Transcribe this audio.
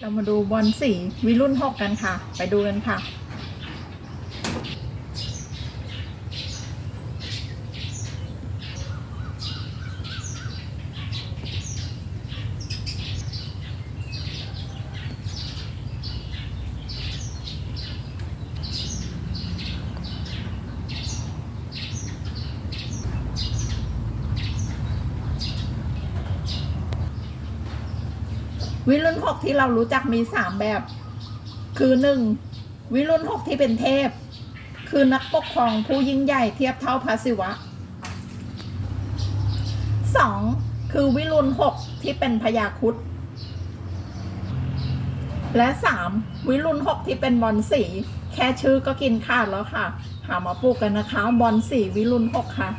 เรามาดูบอลสีวิรุ่นหกกันค่ะ ไปดูกันค่ะ วิรุ่นหกที่เรารู้จักมีสามแบบ คือหนึ่งวิรุ่นหกที่เป็นเทพ คือนักปกครองผู้ยิ่งใหญ่เทียบเท่าพระศิวะสองคือวิรุณหกที่เป็นพญาคุดและสามวิรุณหกที่เป็นบอลสี แค่ชื่อก็กินขาดแล้วค่ะ หามาปลูกกันนะคะ บอลสีวิรุณหกค่ะ